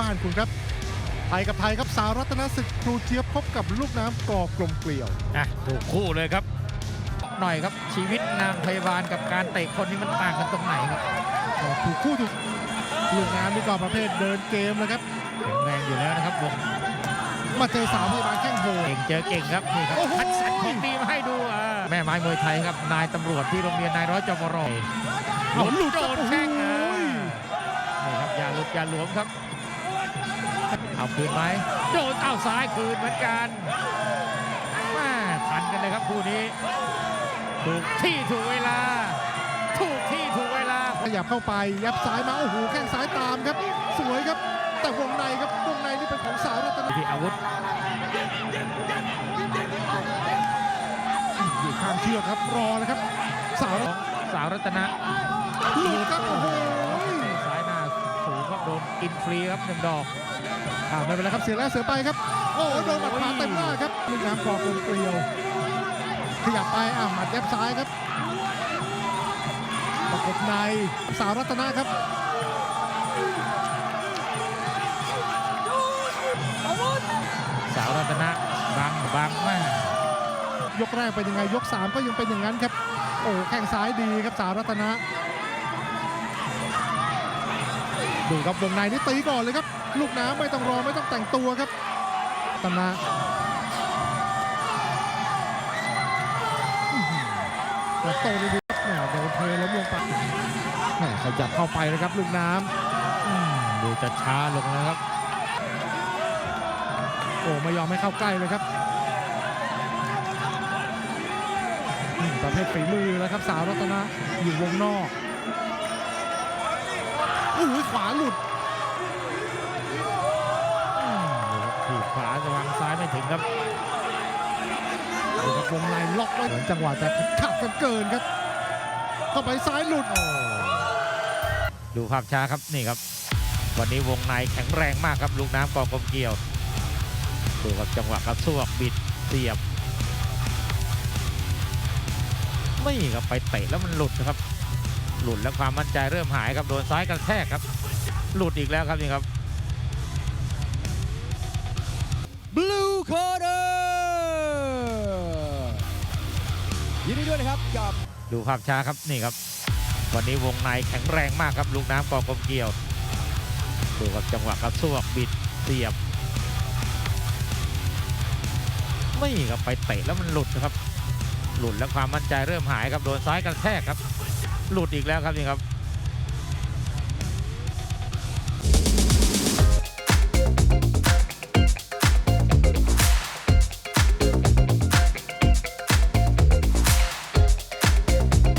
บ้านคุณครับไทยกับไทยครับสาวรัตนศึกครูเจี๊ยบพบกับลูกน้ำกอกลมเกลียวอะถูกคู่เลยครับ หน่อยครับชีวิตนางพยาบาลกับการเตะคนนี้มันต่างกันตรงไหนครับก็ถูกคู่ถูกลูกน้ำนี่ก็ประเภทเดินเกมนะครับแข็งแรงอยู่แล้วนะครับวงมาเจอสาวพยาบาลแข้งโหดเก่งเจอเก่งครับนี่ครับโอ้โหคัดสรรของดีมาให้ดูอะแม่ไม้มวยไทยครับนายตำรวจที่โรงเรียนนายร้อยจมรเอาหลุดโดนโอ้โหแข้งอะนี่ครับอย่าหลุดอย่าหลวมครับ เอาคืนไหมโดนเอาซ้ายคืนเหมือนกันแม่ทันกันเลยครับคู่นี้ถูกที่ถูกเวลา ถูกที่ถูกเวลาขยับเข้าไปยับซ้ายมาโอ้โหแข้งซ้ายตามครับ สวยครับ แต่วงในครับวงในนี่เป็นของสาวรัตนที่อาวุธอยู่ข้างเชือกครับรอนะครับ สาวขรัอตงสาวรัตนะหลุดครับโอ้โห โดนกินฟรีครับหนึ่งดอกอ่าไม่เป็นไรครับเสียแล้วเสียไปครับ โอ้โหโดนหมัดขวาเต็มหน้าครับลูกน้ำกอกลมเกลียว ขยับไปอ่าหมัดยับซ้ายครับประกบในสาวรัตนะครับสาวรัตนะบังบังมากยกแรกเป็นยังไงยก 3 ก็ยังเป็นอย่างนั้นครับ โอ้แข้งซ้ายดีครับสาวรัตนะ ดูครับวงในนี่ตีก่อนเลยครับ ลูกน้ำไม่ต้องรอไม่ต้องแต่งตัวครับตนะอื้อหือแต่โตดีครับแหมโดนเทล้มลงไปแหมขยับเข้าไปเลยครับ ลูกน้ำดูจะช้าลงแล้วครับ โอ้ไม่ยอมให้เข้าใกล้เลยครับประเภทฝีมือแล้วครับสาวรัตนะอยู่วงนอก อู้หูขวาหลุดอืมดูครับถีบขวาจะวางซ้ายไม่ถึงครับดูครับวงในล็อกไว้เหมือนจังหวะจะขัดกันเกินครับ เข้าไปซ้ายหลุดโอ้ดูภาพช้าครับนี่ครับ วันนี้วงในแข็งแรงมากครับลูกน้ำกอกลมเกลียวดูครับจังหวะกระซวกบิดเสียบ ไม่ครับไปเตะแล้วมันหลุดนะครับ หลุดแล้วความมั่นใจเริ่มหายครับโดนซ้ายกระแทกครับ หลุดอีกแล้วครับนี่ครับ Blue Corner ยินดีด้วยนะครับกับดูภาพช้าครับนี่ครับ วันนี้วงในแข็งแรงมากครับลูกน้ำกอกลมเกลียวดูครับจังหวะกระซวกบิดเสียบไม่ครับไปเตะแล้วมันหลุดนะครับ หลุดแล้วความมั่นใจเริ่มหายครับโดนซ้ายกระแทกครับ หลุดอีกแล้วครับนี่ครับ